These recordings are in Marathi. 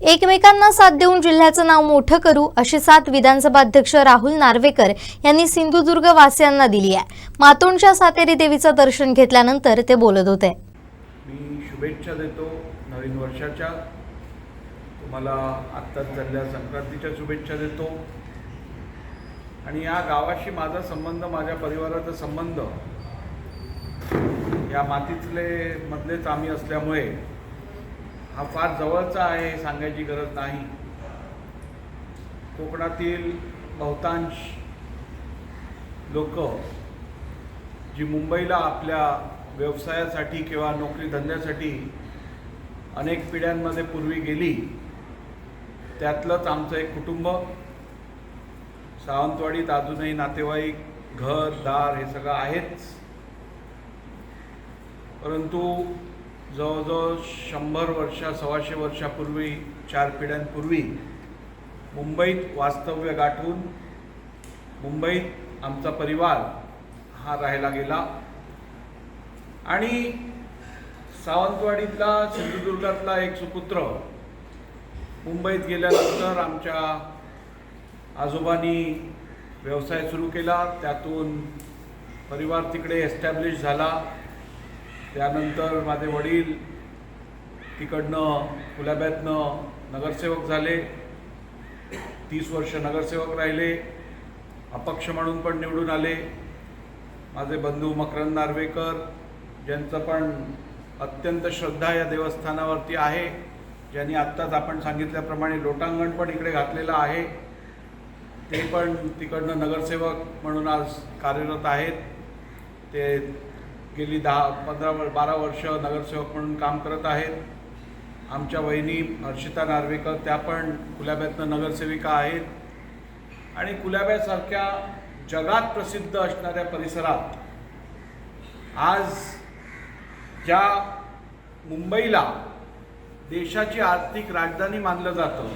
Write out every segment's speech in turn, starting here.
एकमेकांना साथ देऊन जिल्ह्याचं नाव मोठं करू अशी साथ विधानसभा अध्यक्ष राहुल नार्वेकर यांनी सिंधुदुर्ग वासियांना दिली आहे. मातोंडच्या सातेरी देवीचं दर्शन घेतल्यानंतर ते बोलत होते. मी शुभेच्छा देतो नवीन वर्षाच्या. तुम्हाला आत्ताच झालेल्या संक्रांतीच्या शुभेच्छा देतो. आणि या गावाशी माझा संबंध माझ्या परिवाराचा संबंध या मातीतले मधलेच आम्ही असल्यामुळे हा फार जवळचा आहे सांगायची गरज नाही. कोकणातील बहुतांश लोक जी मुंबईला आपल्या व्यवसायासाठी किंवा नोकरी धंद्यासाठी अनेक पिढ्यांमध्ये पूर्वी गेली त्यातलंच आमचं एक कुटुंब सावंतवाडीत अजूनही नातेवाईक घर दार हे सगळं आहेच. परंतु जवळजवळ शंभर वर्षा सव्वाशे वर्षापूर्वी चार पिढ्यांपूर्वी मुंबईत वास्तव्य गाठून मुंबईत आमचा परिवार हा राहायला गेला. आणि सावंतवाडीतला सिंधुदुर्गातला एक सुपुत्र मुंबईत गेल्यानंतर आमच्या आजोबांनी व्यवसाय सुरू केला. त्यातून परिवार तिकडे एस्टॅब्लिश झाला. त्यानंतर माझे वडील तिकडनं कुलाब्यातनं नगरसेवक झाले. तीस वर्ष नगरसेवक राहिले. अपक्ष म्हणून पण निवडून आले. माझे बंधू मकरंद नार्वेकर ज्यांचं पण अत्यंत श्रद्धा या देवस्थानावरती आहे ज्यांनी आत्ताच आपण सांगितल्याप्रमाणे लोटांगण पण इकडे घातलेलं आहे. ते पण तिकडनं नगरसेवक म्हणून आज कार्यरत आहेत. ते गेली दहा पंधरा वर बारा वर्ष नगरसेवक म्हणून काम करत आहेत. आमच्या वहिनी हर्षिता नार्वेकर त्या पण कुलाब्यातनं नगरसेविका आहेत. आणि कुलाब्यासारख्या जगात प्रसिद्ध असणाऱ्या परिसरात आज ज्या मुंबईला देशाची आर्थिक राजधानी मानलं जातं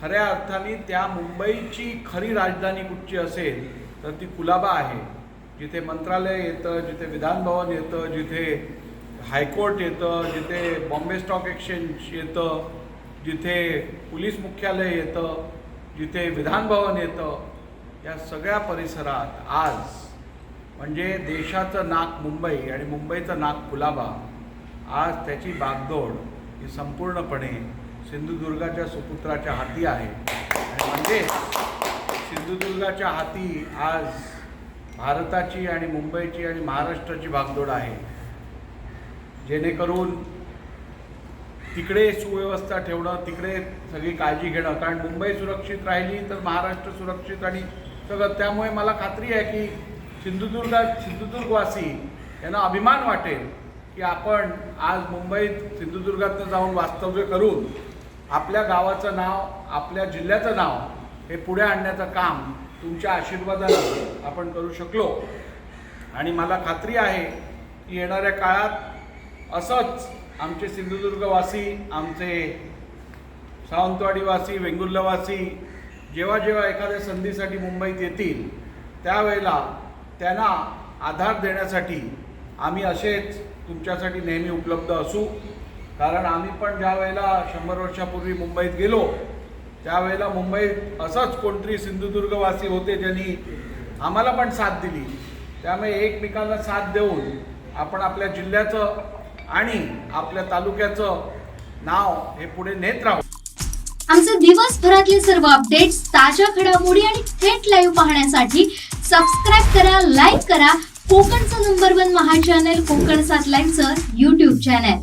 खऱ्या अर्थाने त्या मुंबईची खरी राजधानी कुठची असेल तर ती कुलाबा आहे. जिथे मंत्रालय येतं जिथे विधानभवन येतं जिथे हायकोर्ट येतं जिथे बॉम्बे स्टॉक एक्सचेंज येतं जिथे पोलीस मुख्यालय येतं जिथे विधानभवन येतं या सगळ्या परिसरात आज म्हणजे देशाचं नाक मुंबई आणि मुंबईचं नाक कुलाबा आज त्याची बागदोड ही संपूर्णपणे सिंधुदुर्गाच्या सुपुत्राच्या हाती आहे. म्हणजे सिंधुदुर्गाच्या हाती आज भारताची आणि मुंबईची आणि महाराष्ट्राची भागदौड आहे. जेणेकरून तिकडे सुव्यवस्था ठेवणं तिकडे सगळी काळजी घेणं. कारण मुंबई सुरक्षित राहिली तर महाराष्ट्र सुरक्षित आणि सगळं. त्यामुळे मला खात्री आहे की सिंधुदुर्गात सिंधुदुर्गवासी यांना अभिमान वाटेल की आपण आज मुंबईत सिंधुदुर्गातनं जाऊन वास्तव्य करून आपल्या गावाचं नाव आपल्या जिल्ह्याचं नाव हे पुढे आणण्याचं काम तुमच्या आशीर्वादाने आपण करू शकलो. आणि मला खात्री आहे की येणाऱ्या काळात असंच आमचे सिंधुदुर्गवासी आमचे सावंतवाडीवासी वेंगुर्लावासी जेव्हा जेव्हा एखाद्या संधीसाठी मुंबईत येतील त्यावेळेला त्यांना आधार देण्यासाठी आम्ही असेच तुमच्यासाठी नेहमी उपलब्ध असू. कारण आम्ही पण ज्या वेळेला शंभर वर्षापूर्वी मुंबईत गेलो त्यावेळेला मुंबईत असंच कोणतरी सिंधुदुर्गवासी होते ज्यांनी आम्हाला पण साथ दिली. त्यामुळे एकमेकांना साथ देऊन आपण आपल्या जिल्ह्याचं आणि आपल्या तालुक्याचं नाव हे पुढे नेत राहू. आमचे दिवसभरातले सर्व अपडेट्स ताज्या घडामोडी आणि थेट लाईव्ह पाहण्यासाठी सबस्क्राईब करा लाईक करा. कोकणचं नंबर वन महा चॅनल कोकण सात लाईव्हचं युट्यूब चॅनल